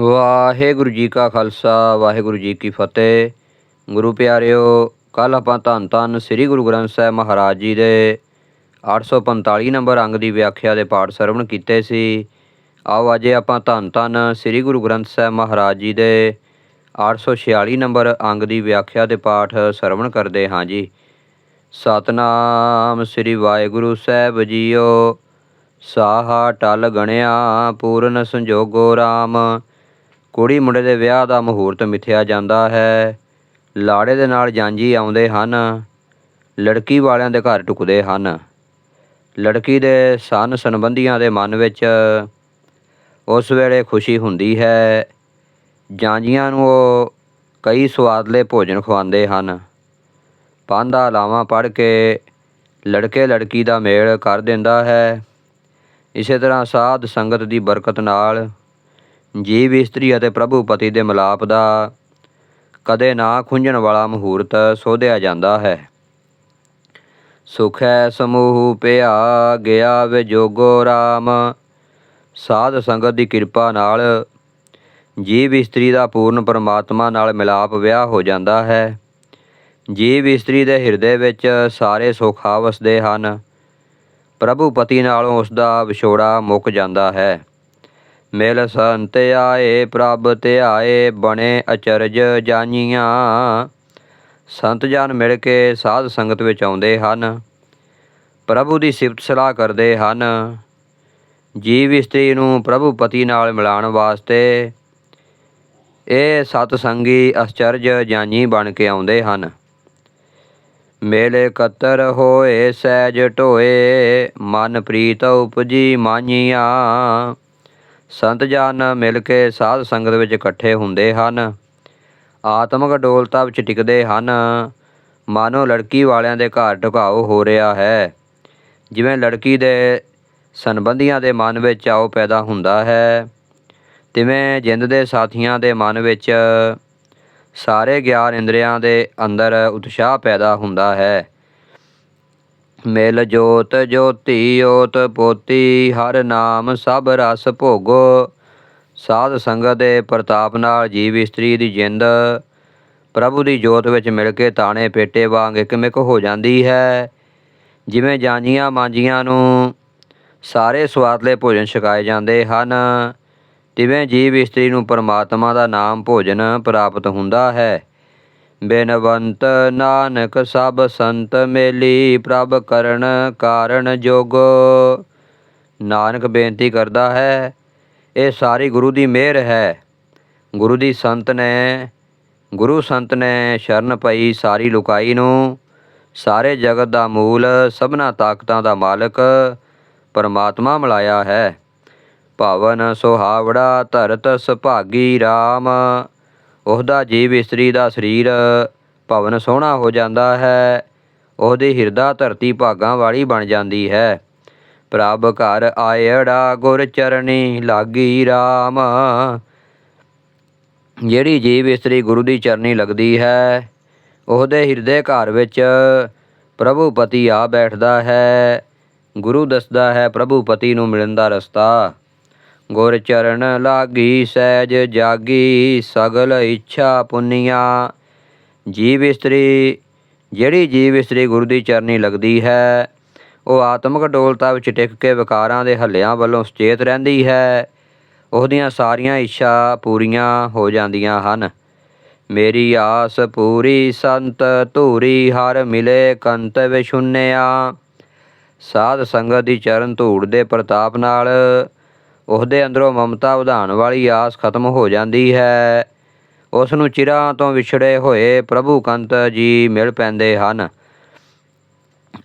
ਵਾਹਿਗੁਰੂ ਜੀ ਕਾ ਖਾਲਸਾ, ਵਾਹਿਗੁਰੂ ਜੀ ਕੀ ਫਤਿਹ। ਗੁਰੂ ਪਿਆਰਿਓ ਕੱਲ ਆਪਾਂ ਧੰਨ ਧੰਨ ਸ੍ਰੀ ਗੁਰੂ ਗ੍ਰੰਥ ਸਾਹਿਬ ਮਹਾਰਾਜ ਜੀ ਦੇ 845 ਨੰਬਰ ਅੰਗ ਦੀ ਵਿਆਖਿਆ ਦੇ ਪਾਠ ਸਰਵਣ ਕੀਤੇ ਸੀ। ਆਓ ਅੱਜ ਆਪਾਂ ਧੰਨ ਧੰਨ ਸ੍ਰੀ ਗੁਰੂ ਗ੍ਰੰਥ ਸਾਹਿਬ ਮਹਾਰਾਜ ਜੀ ਦੇ 846 ਨੰਬਰ ਅੰਗ ਦੀ ਵਿਆਖਿਆ ਦੇ ਪਾਠ ਸਰਵਣ ਕਰਦੇ ਹਾਂ ਜੀ। ਸਤਨਾਮ ਸ੍ਰੀ ਵਾਹਿਗੁਰੂ ਸਾਹਿਬ ਜੀਓ। ਸਾਹਾ ਟਲ ਗਣਿਆ, ਪੂਰਨ ਸੰਜੋਗੋ RAM ਕੁੜੀ ਮੁੰਡੇ ਦੇ ਵਿਆਹ ਦਾ ਮਹੂਰਤ ਮਿਥਿਆ ਜਾਂਦਾ ਹੈ। ਲਾੜੇ ਦੇ ਨਾਲ ਜਾਂਜੀ ਆਉਂਦੇ ਹਨ। ਲੜਕੀ ਵਾਲਿਆਂ ਦੇ ਘਰ ਟੁਕਦੇ ਹਨ। ਲੜਕੀ ਦੇ ਸਨ ਸੰਬੰਧੀਆਂ ਦੇ ਮਨ ਵਿੱਚ ਉਸ ਵੇਲੇ ਖੁਸ਼ੀ ਹੁੰਦੀ ਹੈ। ਜਾਂਜੀਆਂ ਨੂੰ ਉਹ ਕਈ ਸਵਾਦਲੇ ਭੋਜਨ ਖਵਾਉਂਦੇ ਹਨ। ਪਾਂਦਾ ਲਾਵਾਂ ਪੜ ਕੇ ਲੜਕੇ ਲੜਕੀ ਦਾ ਮੇਲ ਕਰ ਦਿੰਦਾ ਹੈ। ਇਸੇ ਤਰ੍ਹਾਂ ਸਾਧ ਸੰਗਤ ਦੀ ਬਰਕਤ ਨਾਲ ਜੀਵ ਇਸਤਰੀ ਅਤੇ ਪ੍ਰਭੂ ਪਤੀ ਦੇ ਮਿਲਾਪ ਦਾ ਕਦੇ ਨਾ ਖੁੰਝਣ ਵਾਲਾ ਮਹੂਰਤ ਸੋਧਿਆ ਜਾਂਦਾ ਹੈ। ਸੁਖੈ ਸਮੂਹ ਪਿਆ ਗਿਆ ਵਿਜੋਗੋ RAM ਸਾਧ ਸੰਗਤ ਦੀ ਕਿਰਪਾ ਨਾਲ ਜੀਵ ਇਸਤਰੀ ਦਾ ਪੂਰਨ ਪਰਮਾਤਮਾ ਨਾਲ ਮਿਲਾਪ ਵਿਆਹ ਹੋ ਜਾਂਦਾ ਹੈ। ਜੀਵ ਇਸਤਰੀ ਦੇ ਹਿਰਦੇ ਵਿੱਚ ਸਾਰੇ ਸੁਖ ਆ ਵਸਦੇ ਹਨ। ਪ੍ਰਭੂ ਪਤੀ ਨਾਲੋਂ ਉਸ ਦਾ ਵਿਛੋੜਾ ਮੁੱਕ ਜਾਂਦਾ ਹੈ। ਮਿਲ ਸੰਤ ਆਏ, ਪ੍ਰਭ ਧਿਆਏ ਬਣੇ ਅਚਰਜ ਜਾਨੀਆਂ। ਸੰਤ ਜਨ ਮਿਲ ਕੇ ਸਾਧ ਸੰਗਤ ਵਿੱਚ ਆਉਂਦੇ ਹਨ। ਪ੍ਰਭੂ ਦੀ ਸਿਫਤ ਸਲਾਹ ਕਰਦੇ ਹਨ। ਜੀਵ ਇਸਤਰੀ ਨੂੰ ਪ੍ਰਭੂ ਪਤੀ ਨਾਲ ਮਿਲਾਉਣ ਵਾਸਤੇ ਇਹ ਸਤ ਸੰਗੀ ਅਚਰਜ ਜਾਨੀ ਬਣ ਕੇ ਆਉਂਦੇ ਹਨ। ਮੇਲੇ ਕਤਰ ਹੋਏ, ਸਹਿਜ ਢੋਏ ਮਨ ਪ੍ਰੀਤ ਉਪਜੀ ਮਾਨੀਆਂ। ਸੰਤ ਜਨ ਮਿਲ ਕੇ ਸਾਧ ਸੰਗਤ ਵਿੱਚ ਇਕੱਠੇ ਹੁੰਦੇ ਹਨ। ਆਤਮਿਕ ਡੋਲਤਾ ਵਿੱਚ ਟਿਕਦੇ ਹਨ। ਮਾਨੋ ਲੜਕੀ ਵਾਲਿਆਂ ਦੇ ਘਰ ਢੁਕਾਓ ਹੋ ਰਿਹਾ ਹੈ। ਜਿਵੇਂ ਲੜਕੀ ਦੇ ਸੰਬੰਧੀਆਂ ਦੇ ਮਨ ਵਿੱਚ ਆਓ ਪੈਦਾ ਹੁੰਦਾ ਹੈ, ਤਿਵੇਂ ਜਿੰਦ ਦੇ ਸਾਥੀਆਂ ਦੇ ਮਨ ਵਿੱਚ ਸਾਰੇ ਗਿਆਨ ਇੰਦਰੀਆਂ ਦੇ ਅੰਦਰ ਉਤਸ਼ਾਹ ਪੈਦਾ ਹੁੰਦਾ ਹੈ। ਮਿਲ ਜੋਤ ਜੋਤੀ ਓਤ ਪੋਤੀ, ਹਰ ਨਾਮ ਸਭ ਰਸ ਭੋਗੋ। ਸਾਧ ਸੰਗਤ ਦੇ ਪ੍ਰਤਾਪ ਨਾਲ ਜੀਵ ਇਸਤਰੀ ਦੀ ਜਿੰਦ। ਪ੍ਰਭੂ ਦੀ ਜੋਤ ਵਿੱਚ ਮਿਲ ਕੇ ਤਾਣੇ ਪੇਟੇ ਵਾਂਗ ਇੱਕਮਿਕ ਹੋ ਜਾਂਦੀ ਹੈ। ਜਿਵੇਂ ਜਾਂਜੀਆਂ ਮਾਂਜੀਆਂ ਨੂੰ ਸਾਰੇ ਸਵਾਦਲੇ ਭੋਜਨ ਛਕਾਏ ਜਾਂਦੇ ਹਨ, ਤਿਵੇਂ ਜੀਵ ਇਸਤਰੀ ਨੂੰ ਪਰਮਾਤਮਾ ਦਾ ਨਾਮ ਭੋਜਨ ਪ੍ਰਾਪਤ ਹੁੰਦਾ ਹੈ। ਬੇਨਵੰਤ ਨਾਨਕ ਸਭ ਸੰਤ ਮੇਲੀ, ਪ੍ਰਭ ਕਰਨ ਕਾਰਨ ਜੋਗੋ। ਨਾਨਕ ਬੇਨਤੀ ਕਰਦਾ ਹੈ, ਇਹ ਸਾਰੀ ਗੁਰੂ ਦੀ ਮਿਹਰ ਹੈ। ਗੁਰੂ ਦੀ ਸੰਤ ਨੇ, ਗੁਰੂ ਸੰਤ ਨੇ ਸ਼ਰਨ ਪਈ ਸਾਰੀ ਲੁਕਾਈ ਨੂੰ। ਸਾਰੇ ਜਗਤ ਦਾ ਮੂਲ, ਸਭਨਾ ਤਾਕਤਾਂ ਦਾ ਮਾਲਕ ਪਰਮਾਤਮਾ ਮਿਲਾਇਆ ਹੈ। ਭਵਨ ਸੁਹਾਵੜਾ ਧਰਤ ਸੁਭਾਗੀ RAM ਉਹਦਾ ਜੀਵ ਇਸਤਰੀ ਦਾ ਸਰੀਰ ਭਵਨ ਸੋਹਣਾ ਹੋ ਜਾਂਦਾ ਹੈ। ਉਹਦੀ ਹਿਰਦਾ ਧਰਤੀ ਭਾਗਾਂ ਵਾਲੀ ਬਣ ਜਾਂਦੀ ਹੈ। ਪ੍ਰਭ ਘਰ ਆਇੜਾ ਗੁਰ ਚਰਣੀ ਲਾਗੀ RAM ਜਿਹੜੀ ਜੀਵ ਇਸਤਰੀ ਗੁਰੂ ਦੀ ਚਰਨੀ ਲੱਗਦੀ ਹੈ, ਉਹਦੇ ਹਿਰਦੇ ਘਰ ਵਿੱਚ ਪ੍ਰਭੂ ਪਤੀ ਆ ਬੈਠਦਾ ਹੈ। ਗੁਰੂ ਦੱਸਦਾ ਹੈ ਪ੍ਰਭੂ ਪਤੀ ਨੂੰ ਮਿਲਣ ਦਾ ਰਸਤਾ। ਗੁਰ ਚਰਨ ਲਾਗੀ ਸਹਿਜ ਜਾਗੀ ਸਗਲ ਇੱਛਾ ਪੁੰਨੀਆਂ। ਜੀਵ ਇਸਤਰੀ, ਜਿਹੜੀ ਜੀਵ ਇਸਤਰੀ ਗੁਰੂ ਦੀ ਚਰਨੀ ਲੱਗਦੀ ਹੈ, ਉਹ ਆਤਮਿਕ ਡੋਲਤਾ ਵਿੱਚ ਟਿਕ ਕੇ ਵਿਕਾਰਾਂ ਦੇ ਹੱਲਿਆਂ ਵੱਲੋਂ ਸੁਚੇਤ ਰਹਿੰਦੀ ਹੈ। ਉਹਦੀਆਂ ਸਾਰੀਆਂ ਇੱਛਾ ਪੂਰੀਆਂ ਹੋ ਜਾਂਦੀਆਂ ਹਨ। ਮੇਰੀ ਆਸ ਪੂਰੀ ਸੰਤ ਧੂਰੀ ਹਰ ਮਿਲੇ ਕੰਤ ਵਿਸ਼ੁੰਨਿਆ ਸਾਧ ਸੰਗਤ ਦੀ ਚਰਨ ਧੂੜ ਦੇ ਪ੍ਰਤਾਪ ਨਾਲ ਉਹਦੇ ਅੰਦਰੋਂ ਮਮਤਾ ਵਧਾਉਣ ਵਾਲੀ ਆਸ ਖਤਮ ਹੋ ਜਾਂਦੀ ਹੈ। ਉਸ ਨੂੰ ਚਿਰਾਂ ਤੋਂ ਵਿਛੜੇ ਹੋਏ ਪ੍ਰਭੂ ਕੰਤ ਜੀ ਮਿਲ ਪੈਂਦੇ ਹਨ।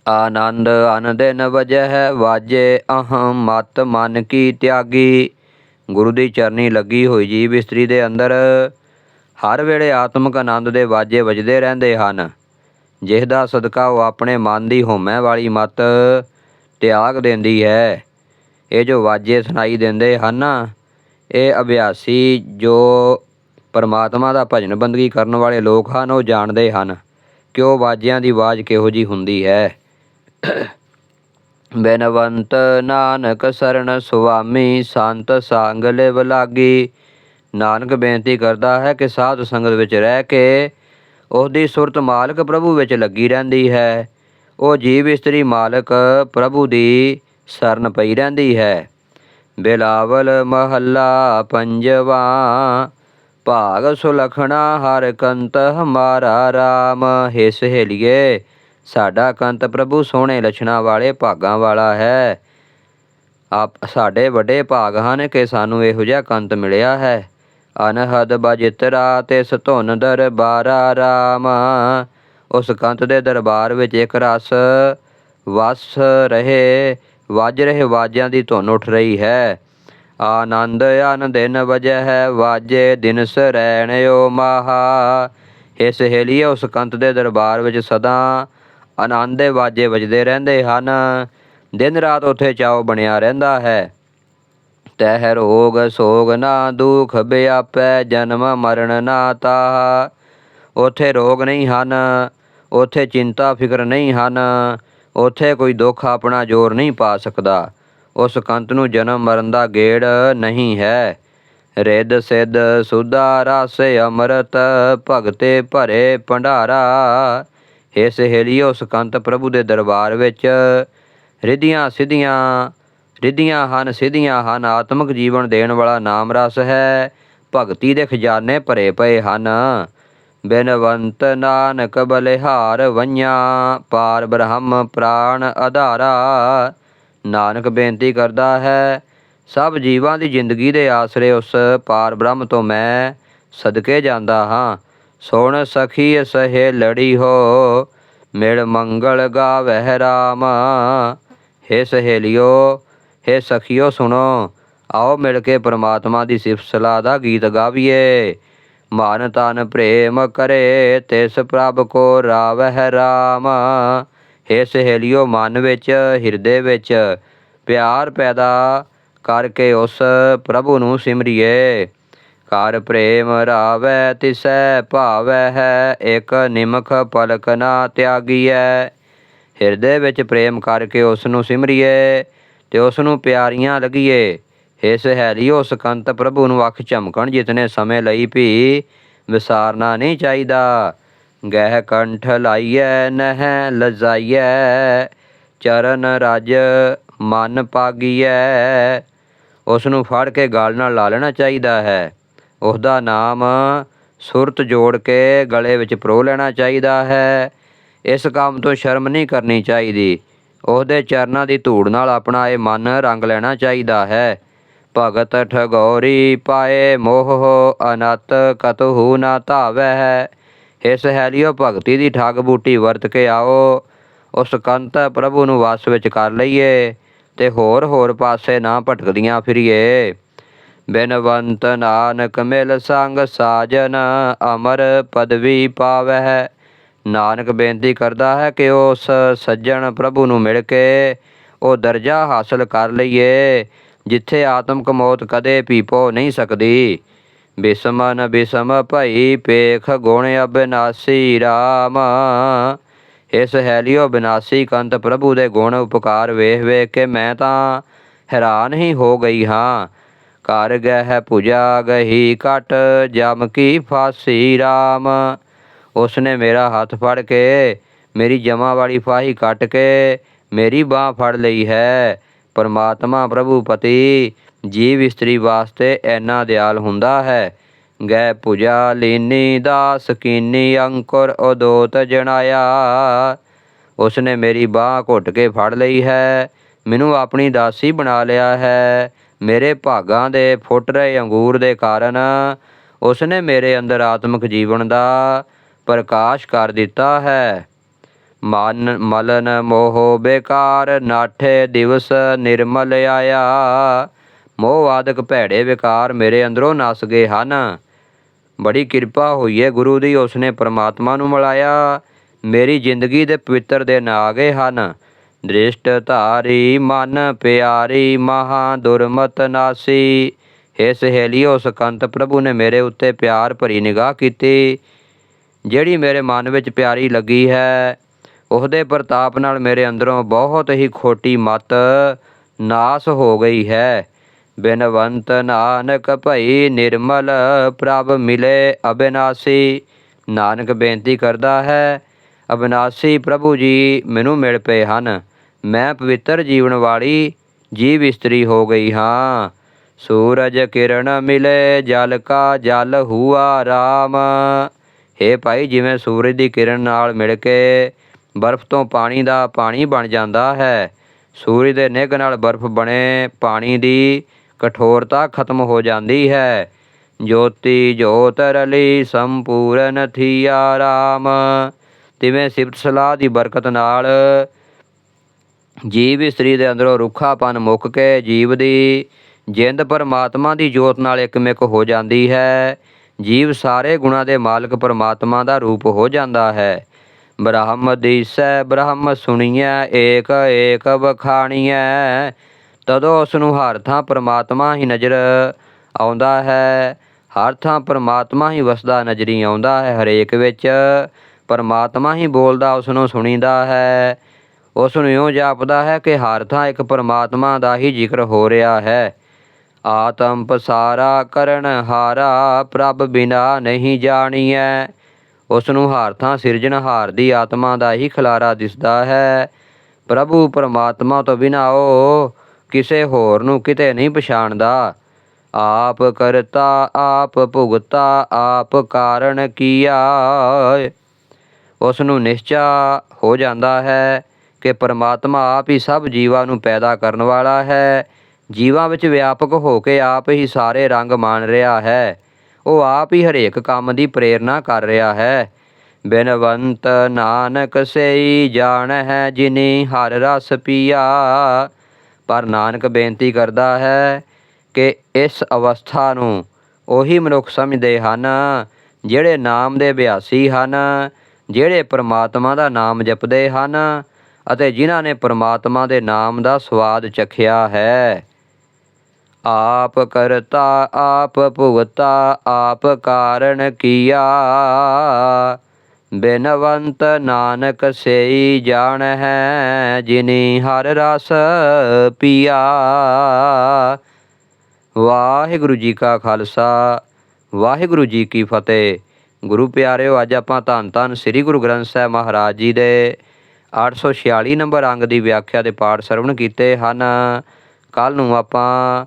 ਆਨੰਦ ਅਨੰਦਨ ਵਜਹ ਵਾਜੇ, ਅਹੰ ਮਤ ਮਨ ਕੀ ਤਿਆਗੀ। ਗੁਰੂ ਦੀ ਚਰਨੀ ਲੱਗੀ ਹੋਈ ਜੀਵ ਇਸਤਰੀ ਦੇ ਅੰਦਰ। ਹਰ ਵੇਲੇ ਆਤਮਿਕ ਆਨੰਦ ਦੇ ਵਾਜੇ ਵੱਜਦੇ ਰਹਿੰਦੇ ਹਨ। ਜਿਸ ਦਾ ਸਦਕਾ ਉਹ ਆਪਣੇ ਮਨ ਦੀ ਹੋਮੈ ਵਾਲੀ ਮਤ ਤਿਆਗ ਦਿੰਦੀ ਹੈ। ਇਹ ਜੋ ਵਾਜੇ ਸੁਣਾਈ ਦਿੰਦੇ ਹਨ, ਇਹ ਅਭਿਆਸੀ ਜੋ ਪਰਮਾਤਮਾ ਦਾ ਭਜਨ ਬੰਦਗੀ ਕਰਨ ਵਾਲੇ ਲੋਕ ਹਨ, ਉਹ ਜਾਣਦੇ ਹਨ ਕਿ ਉਹ ਵਾਜਿਆਂ ਦੀ ਆਵਾਜ਼ ਕਿਹੋ ਜੀ ਹੁੰਦੀ ਹੈ। ਬੇਨਵੰਤ ਨਾਨਕ ਸਰਣ ਸੁਆਮੀ, ਸੰਤ ਸੰਗ ਲਿਵ ਲਾਗੀ। ਨਾਨਕ ਬੇਨਤੀ ਕਰਦਾ ਹੈ ਕਿ ਸਾਧ ਸੰਗਤ ਵਿੱਚ ਰਹਿ ਕੇ ਉਹਦੀ ਸੁਰਤ ਮਾਲਕ ਪ੍ਰਭੂ ਵਿੱਚ ਲੱਗੀ ਰਹਿੰਦੀ ਹੈ। ਉਹ ਜੀਵ ਇਸਤਰੀ ਮਾਲਕ ਪ੍ਰਭੂ ਦੀ ਸ਼ਰਨ ਪਈ ਰਹਿੰਦੀ ਹੈ। ਬਿਲਾਵਲ ਮਹੱਲਾ ਪੰਜਵਾ, ਭਾਗ ਸੁਲਖਣਾ ਹਰ ਕੰਤ ਹਮਾਰਾ RAM ਹੈ ਸਹੇਲੀਏ ਸਾਡਾ ਕੰਤ ਪ੍ਰਭੂ ਸੋਹਣੇ ਲਛਣਾ ਵਾਲੇ ਭਾਗਾਂ ਵਾਲਾ ਹੈ। ਆਪ, ਸਾਡੇ ਵੱਡੇ ਭਾਗ ਹਨ ਕਿ ਸਾਨੂੰ ਇਹੋ ਜਿਹਾ ਕੰਤ ਮਿਲਿਆ ਹੈ। ਅਨਹਦ ਬਜਿਤਰਾ ਤੇ ਸਤੁਨ ਦਰਬਾਰਾ RAM ਉਸ ਕੰਤ ਦੇ ਦਰਬਾਰ ਵਿੱਚ ਇੱਕ ਰਸ ਵਸ ਰਹੇ। ਵੱਜ ਰਹੇ ਵਾਜਿਆਂ ਦੀ ਧੁਨ ਉੱਠ ਰਹੀ ਹੈ। ਆਨੰਦ ਅਨ ਦਿਨ ਵਜੈ ਹੈ ਵਾਜੇ ਦਿਨ ਸਰੈਣਿਓ ਮਹਾ। ਇਹ ਸਹੇਲੀਏ ਉਸ ਕੰਤ ਦੇ ਦਰਬਾਰ ਵਿੱਚ ਸਦਾ ਆਨੰਦ ਦੇ ਵਾਜੇ ਵੱਜਦੇ ਰਹਿੰਦੇ ਹਨ। ਦਿਨ ਰਾਤ ਉੱਥੇ ਚਾਉ ਬਣਿਆ ਰਹਿੰਦਾ ਹੈ। ਤਹਿ ਰੋਗ, ਸੋਗ ਨਾ ਦੁਖ ਬਿਆਪੈ, ਜਨਮ ਮਰਨ ਨਾ ਤਾ। ਉਥੇ ਰੋਗ ਨਹੀਂ ਹਨ, ਉਥੇ ਚਿੰਤਾ, ਫਿਕਰ ਨਹੀਂ ਹਨ। ਉੱਥੇ ਕੋਈ ਦੁੱਖ ਆਪਣਾ ਜ਼ੋਰ ਨਹੀਂ ਪਾ ਸਕਦਾ। ਉਸ ਕੰਤ ਨੂੰ ਜਨਮ ਮਰਨ ਦਾ ਗੇੜ ਨਹੀਂ ਹੈ। ਰਿੱਧ ਸਿੱਧ ਸੁਧਾ ਰਸ ਅੰਮ੍ਰਿਤ ਭਗਤੇ ਭਰੇ ਭੰਡਾਰਾ। ਇਸ ਸਹੇਲੀਓ ਉਸ ਕੰਤ ਪ੍ਰਭੂ ਦੇ ਦਰਬਾਰ ਵਿੱਚ। ਰਿਧੀਆਂ ਸਿਧੀਆਂ, ਰਿਧੀਆਂ ਹਨ ਸਿਧੀਆਂ ਹਨ, ਆਤਮਿਕ ਜੀਵਨ ਦੇਣ ਵਾਲਾ ਨਾਮ ਰਸ ਹੈ। ਭਗਤੀ ਦੇ ਖਜ਼ਾਨੇ ਭਰੇ ਪਏ ਹਨ। ਬਿਨਵੰਤ ਨਾਨਕ ਬਲਿਹਾਰ ਵਈਆਂ ਪਾਰ ਬ੍ਰਹਮ ਪ੍ਰਾਣ ਆਧਾਰਾ ਨਾਨਕ ਬੇਨਤੀ ਕਰਦਾ ਹੈ, ਸਭ ਜੀਵਾਂ ਦੀ ਜ਼ਿੰਦਗੀ ਦੇ ਆਸਰੇ ਉਸ ਪਾਰ ਬ੍ਰਹਮ ਤੋਂ ਮੈਂ ਸਦਕੇ ਜਾਂਦਾ ਹਾਂ। ਸੁਣ ਸਖੀ ਸਹੇ ਲੜੀ ਹੋ, ਮਿਲ ਮੰਗਲ ਗਾਵਹਿ ਰਾਮ। ਹੇ ਸਹੇਲਿਓ, ਹੇ ਸਖੀਓ ਸੁਣੋ, ਆਓ ਮਿਲ ਕੇ ਪ੍ਰਮਾਤਮਾ ਦੀ ਸਿਫਤ ਸਲਾਹ ਦਾ ਗੀਤ ਗਾਵੀਏ। ਮਨ ਤਨ ਪ੍ਰੇਮ ਕਰੇ, ਤਿਸ ਪ੍ਰਭ ਕੋ ਰਾਵਹਿ ਰਾਮ। ਹੇ ਸਹੇਲਿਓ, ਮਨ ਵਿੱਚ, ਹਿਰਦੇ ਵਿੱਚ ਪਿਆਰ ਪੈਦਾ ਕਰਕੇ ਉਸ ਪ੍ਰਭੂ ਨੂੰ ਸਿਮਰਿਏ। ਕਰ ਪ੍ਰੇਮ ਰਾਵੈ ਤਿਸੈ ਭਾਵੈ ਹੈ ਇੱਕ ਨਿਮਖ ਪਲਕ ਨਾ ਤਿਆਗੀਐ। ਹਿਰਦੇ ਵਿੱਚ ਪ੍ਰੇਮ ਕਰਕੇ ਉਸ ਨੂੰ ਸਿਮਰਿਏ ਤੇ ਉਸ ਨੂੰ ਪਿਆਰੀਆਂ ਲੱਗੀਏ। ਇਸ ਸਹੇਲੀਓ ਉਸ ਕੰਤ ਪ੍ਰਭੂ ਨੂੰ ਅੱਖ ਝਮਕਣ ਜਿਤਨੇ ਸਮੇਂ ਲਈ ਵੀ ਵਿਸਾਰਨਾ ਨਹੀਂ ਚਾਹੀਦਾ। ਗਹਿ ਕੰਠ ਲਾਈਐ, ਨਹਿ ਲਜਾਈਐ, ਚਰਨ ਰਾਜ ਮਨ ਪਾਗੀਐ ਉਸ ਨੂੰ ਫੜ ਕੇ ਗਾਲ ਨਾਲ ਲਾ ਲੈਣਾ ਚਾਹੀਦਾ ਹੈ। ਉਸ ਦਾ ਨਾਮ ਸੁਰਤ ਜੋੜ ਕੇ ਗਲੇ ਵਿੱਚ ਪਰੋ ਲੈਣਾ ਚਾਹੀਦਾ ਹੈ। ਇਸ ਕੰਮ ਤੋਂ ਸ਼ਰਮ ਨਹੀਂ ਕਰਨੀ ਚਾਹੀਦੀ। ਉਹਦੇ ਚਰਨਾਂ ਦੀ ਧੂੜ ਨਾਲ ਆਪਣਾ ਇਹ ਮਨ ਰੰਗ ਲੈਣਾ ਚਾਹੀਦਾ ਹੈ। ਭਗਤ ਠਗੋਰੀ ਪਾਏ ਮੋਹ ਅਨਤ ਕਤਹੂ ਨਾ ਧਾਵੈ ਹੈ ਇਸ ਹੈਲਿਓ ਭਗਤੀ ਦੀ ਠੱਗ ਬੂਟੀ ਵਰਤ ਕੇ ਆਓ, ਉਸ ਕੰਤ ਪ੍ਰਭੂ ਨੂੰ ਵਸ ਵਿੱਚ ਕਰ ਲਈਏ ਤੇ ਹੋਰ ਹੋਰ ਪਾਸੇ ਨਾ ਭਟਕਦੀਆਂ ਫਿਰੀਏ। ਬਿਨਵੰਤ ਨਾਨਕ ਮਿਲ ਸੰਗ ਸਾਜਨ, ਅਮਰ ਪਦਵੀ ਪਾਵਹਿ। ਨਾਨਕ ਬੇਨਤੀ ਕਰਦਾ ਹੈ ਕਿ ਉਸ ਸੱਜਣ ਪ੍ਰਭੂ ਨੂੰ ਮਿਲ ਕੇ ਉਹ ਦਰਜਾ ਹਾਸਲ ਕਰ ਲਈਏ। ਜਿੱਥੇ ਆਤਮਕ ਮੌਤ ਕਦੇ ਪੀਪੋ ਨਹੀਂ ਸਕਦੀ। ਬਿਸਮਨ ਬਿਸਮ ਭਈ ਪੇਖ ਗੁਣ ਅਬਿਨਾਸੀ RAM ਇਸ ਹੈਲਿਓ ਬਿਨਾਸੀ ਕੰਤ ਪ੍ਰਭੂ ਦੇ ਗੁਣ ਉਪਕਾਰ ਵੇਖ ਵੇਖ ਕੇ ਮੈਂ ਤਾਂ ਹੈਰਾਨ ਹੀ ਹੋ ਗਈ ਹਾਂ। ਕਰ ਗਹਿ ਪੁਜਾ ਗਹੀ ਕਟ ਜਮ ਕੀ ਫਾਸੀ RAM ਉਸਨੇ ਮੇਰਾ ਹੱਥ ਫੜ ਕੇ, ਮੇਰੀ ਜਮਾ ਵਾਲੀ ਫਾਹੀ ਕੱਟ ਕੇ, ਮੇਰੀ ਬਾਹ ਫੜ ਲਈ ਹੈ। ਪਰਮਾਤਮਾ ਪ੍ਰਭੂ ਪਤੀ, ਜੀਵ ਇਸਤਰੀ ਵਾਸਤੇ ਐਨਾ ਦਿਆਲ ਹੁੰਦਾ ਹੈ। ਗੈ ਪੁਜਾ ਲੀਨੀ ਦਾਸ ਕੀਨੀ ਅੰਕੁਰ ਉਦੋਤ ਜਣਾਇਆ। ਉਸਨੇ ਮੇਰੀ ਬਾਹ ਘੁੱਟ ਕੇ ਫੜ ਲਈ ਹੈ। ਮੈਨੂੰ ਆਪਣੀ ਦਾਸੀ ਬਣਾ ਲਿਆ ਹੈ। ਮੇਰੇ ਭਾਗਾਂ ਦੇ ਫੁੱਟ ਰਹੇ ਅੰਗੂਰ ਦੇ ਕਾਰਨ ਉਸਨੇ ਮੇਰੇ ਅੰਦਰ ਆਤਮਿਕ ਜੀਵਨ ਦਾ ਪ੍ਰਕਾਸ਼ ਕਰ ਦਿੱਤਾ ਹੈ। ਮਨ, ਮਲਨ ਮੋਹ ਬੇਕਾਰ, ਨਾਠੇ ਦਿਵਸ ਨਿਰਮਲ ਆਇਆ। ਮੋਹ ਆਦਿਕ ਭੈੜੇ ਵਿਕਾਰ ਮੇਰੇ ਅੰਦਰੋਂ ਨਸ ਗਏ ਹਨ। ਬੜੀ ਕਿਰਪਾ ਹੋਈ ਹੈ ਗੁਰੂ ਦੀ, ਉਸਨੇ ਪ੍ਰਮਾਤਮਾ ਨੂੰ ਮਿਲਾਇਆ। ਮੇਰੀ ਜ਼ਿੰਦਗੀ ਦੇ ਪਵਿੱਤਰ ਦਿਨ ਆ ਗਏ ਹਨ। ਦ੍ਰਿਸ਼ਟ ਧਾਰੀ ਮਨ, ਪਿਆਰੀ ਮਹਾ ਦੁਰਮਤ ਨਾਸੀ। ਹੇ ਸਹੇਲੀਓ, ਸਕੰਤ ਪ੍ਰਭੂ ਨੇ ਮੇਰੇ ਉੱਤੇ ਪਿਆਰ ਭਰੀ ਨਿਗਾਹ ਕੀਤੀ। ਜਿਹੜੀ ਮੇਰੇ ਮਨ ਵਿੱਚ ਪਿਆਰੀ ਲੱਗੀ ਹੈ ਉਹਦੇ ਪ੍ਰਤਾਪ ਨਾਲ ਮੇਰੇ ਅੰਦਰੋਂ ਬਹੁਤ ਹੀ ਖੋਟੀ ਮਤ ਨਾਸ ਹੋ ਗਈ ਹੈ। ਬਿਨਵੰਤ ਨਾਨਕ ਭਈ ਨਿਰਮਲ ਪ੍ਰਭ ਮਿਲੇ ਅਬਿਨਾਸੀ, ਨਾਨਕ ਬੇਨਤੀ ਕਰਦਾ ਹੈ, ਅਬਿਨਾਸੀ ਪ੍ਰਭੂ ਜੀ ਮੈਨੂੰ ਮਿਲ ਪਏ ਹਨ। ਮੈਂ ਪਵਿੱਤਰ ਜੀਵਨ ਵਾਲੀ ਜੀਵ ਇਸਤਰੀ ਹੋ ਗਈ ਹਾਂ। ਸੂਰਜ ਕਿਰਨ ਮਿਲੇ, ਜਲ ਕਾ ਜਲ ਹੁਆ ਰਾਮ। ਹੇ ਭਾਈ, ਜਿਵੇਂ ਸੂਰਜ ਦੀ ਕਿਰਨ ਨਾਲ ਮਿਲ ਕੇ ਬਰਫ਼ ਤੋਂ ਪਾਣੀ ਦਾ ਪਾਣੀ ਬਣ ਜਾਂਦਾ ਹੈ। ਸੂਰਜ ਦੇ ਨਿੱਘ ਨਾਲ ਬਰਫ਼ ਬਣੇ ਪਾਣੀ ਦੀ ਕਠੋਰਤਾ ਖਤਮ ਹੋ ਜਾਂਦੀ ਹੈ। ਜੋਤੀ ਜੋਤ ਰਲੀ ਸੰਪੂਰਨ ਥੀਆ ਰਾਮ। ਤਿਵੇਂ ਸਿਫਤ ਸਲਾਹ ਦੀ ਬਰਕਤ ਨਾਲ ਜੀਵ ਇਸਤਰੀ ਦੇ ਅੰਦਰੋਂ ਰੁੱਖਾਪਨ ਮੁੱਕ ਕੇ ਜੀਵ ਦੀ ਜਿੰਦ ਪਰਮਾਤਮਾ ਦੀ ਜੋਤ ਨਾਲ ਇੱਕਮਿਕ ਹੋ ਜਾਂਦੀ ਹੈ। ਜੀਵ ਸਾਰੇ ਗੁਣਾਂ ਦੇ ਮਾਲਕ ਪਰਮਾਤਮਾ ਦਾ ਰੂਪ ਹੋ ਜਾਂਦਾ ਹੈ। ਬ੍ਰਹਮ ਦੀਸੈ, ਬ੍ਰਹਮ ਸੁਣੀਐ, ਏਕ ਏਕ ਵਖਾਣੀਐ। ਤਦੋਂ ਉਸ ਨੂੰ ਹਰ ਥਾਂ ਪਰਮਾਤਮਾ ਹੀ ਨਜ਼ਰ ਆਉਂਦਾ ਹੈ। ਹਰ ਥਾਂ ਪਰਮਾਤਮਾ ਹੀ ਵਸਦਾ ਨਜ਼ਰੀ ਆਉਂਦਾ ਹੈ, ਹਰੇਕ ਵਿੱਚ ਪਰਮਾਤਮਾ ਹੀ ਬੋਲਦਾ ਉਸ ਨੂੰ ਸੁਣੀਦਾ ਹੈ। ਉਸ ਨੂੰ ਇਉਂ ਜਾਪਦਾ ਹੈ ਕਿ ਹਰ ਥਾਂ ਇੱਕ ਪਰਮਾਤਮਾ ਦਾ ਹੀ ਜ਼ਿਕਰ ਹੋ ਰਿਹਾ ਹੈ। ਆਤਮ ਪਸਾਰਾ ਕਰਨ ਹਾਰਾ ਪ੍ਰਭ ਬਿਨਾ ਨਹੀਂ ਜਾਣੀਐ। ਉਸ ਨੂੰ ਹਰ ਥਾਂ ਸਿਰਜਣਹਾਰ ਦੀ ਆਤਮਾ ਦਾ ਹੀ ਖਲਾਰਾ ਦਿਸਦਾ ਹੈ। ਪ੍ਰਭੂ ਪਰਮਾਤਮਾ ਤੋਂ ਬਿਨਾ ਉਹ ਕਿਸੇ ਹੋਰ ਨੂੰ ਕਿਤੇ ਨਹੀਂ ਪਛਾਣਦਾ। ਆਪ ਕਰਤਾ, ਆਪ ਭੁਗਤਾ, ਆਪ ਕਾਰਨ ਕੀਆ। ਉਸ ਨੂੰ ਨਿਸ਼ਚਾ ਹੋ ਜਾਂਦਾ ਹੈ ਕਿ ਪਰਮਾਤਮਾ ਆਪ ਹੀ ਸਭ ਜੀਵਾਂ ਨੂੰ ਪੈਦਾ ਕਰਨ ਵਾਲਾ ਹੈ। ਜੀਵਾਂ ਵਿੱਚ ਵਿਆਪਕ ਹੋ ਕੇ ਆਪ ਹੀ ਸਾਰੇ ਰੰਗ ਮਾਣ ਰਿਹਾ ਹੈ। ਉਹ ਆਪ ਹੀ ਹਰੇਕ ਕੰਮ ਦੀ ਪ੍ਰੇਰਣਾ ਕਰ ਰਿਹਾ ਹੈ। ਬਿਨਵੰਤ ਨਾਨਕ ਸਈ ਜਾਣ ਹੈ ਜਿਨੀ ਹਰ ਰਸ ਪੀਆ। ਪਰ ਨਾਨਕ ਬੇਨਤੀ ਕਰਦਾ ਹੈ ਕਿ ਇਸ ਅਵਸਥਾ ਨੂੰ ਉਹੀ ਮਨੁੱਖ ਸਮਝਦੇ ਹਨ, ਜਿਹੜੇ ਨਾਮ ਦੇ ਅਭਿਆਸੀ ਹਨ, ਜਿਹੜੇ ਪ੍ਰਮਾਤਮਾ ਦਾ ਨਾਮ ਜਪਦੇ ਹਨ ਅਤੇ ਜਿਨ੍ਹਾਂ ਨੇ ਪ੍ਰਮਾਤਮਾ ਦੇ ਨਾਮ ਦਾ ਸਵਾਦ ਚਖਿਆ ਹੈ। ਆਪ ਕਰਤਾ, ਆਪ ਭੁਗਤਾ, ਆਪ ਕਾਰਨ ਕੀਆ। ਬਿਨਵੰਤ ਨਾਨਕ ਸਈ ਜਾਣ ਹੈ, ਜਿਨੀ ਹਰ ਰਸ ਪੀਆ। ਵਾਹਿਗੁਰੂ ਜੀ ਕਾ ਖਾਲਸਾ, ਵਾਹਿਗੁਰੂ ਜੀ ਕੀ ਫਤਿਹ। ਗੁਰੂ ਪਿਆਰਿਓ, ਅੱਜ ਆਪਾਂ ਧੰਨ ਧੰਨ ਸ੍ਰੀ ਗੁਰੂ ਗ੍ਰੰਥ ਸਾਹਿਬ ਮਹਾਰਾਜ ਜੀ ਦੇ 846 ਨੰਬਰ ਅੰਗ ਦੀ ਵਿਆਖਿਆ ਦੇ ਪਾਠ ਸਰਵਣ ਕੀਤੇ ਹਨ। ਕੱਲ ਨੂੰ ਆਪਾਂ